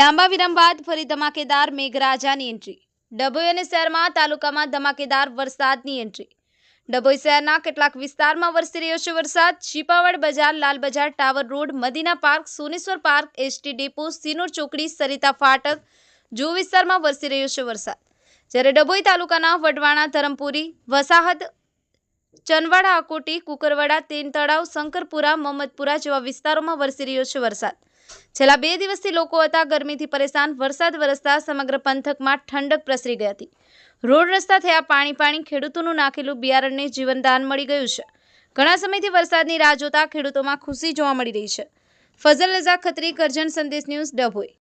લાંબા વિરામ બાદ ફરી ધમાકેદાર મેઘરાજાની એન્ટ્રી. ડભોઈ અને શહેરમાં, તાલુકામાં ધમાકેદાર વરસાદની એન્ટ્રી. ડભોઈ શહેરના કેટલાક વિસ્તારમાં વરસી રહ્યો છે વરસાદ. Chhipwad Bazar, Lal Bazar, tower road, Madina park, Soneshwar park, ST depot, Sinor Chokdi, Sarita Phatak જુ વિસ્તારમાં વરસી રહ્યો છે વરસાદ. જ્યારે ડભોઈ તાલુકાના વડવાણા ધરમપુરી, વસાહત, ચનવાડા, આકોટી, કુકરવાડા તેન તળાવ શંકરપુરા મમદપુરા જેવા વિસ્તારોમાં વરસી રહ્યો છે વરસાદ. છેલ્લા બે દિવસથી લોકો હતા ગરમીથી પરેશાન. વરસાદ વરસતા સમગ્ર પંથકમાં ઠંડક પ્રસરી ગઈ હતી. રોડ રસ્તા થયા, પાણી પાણી, ખેડૂતોનું નાખેલું બિયારણને જીવનદાન મળી ગયું છે. ઘણા સમયથી વરસાદની રાહ જોતા ખેડૂતોમાં ખુશી જોવા મળી રહી છે. ફઝલ રઝા ખત્રી, કરજણ સંદેશ ન્યૂઝ ડભોઈ.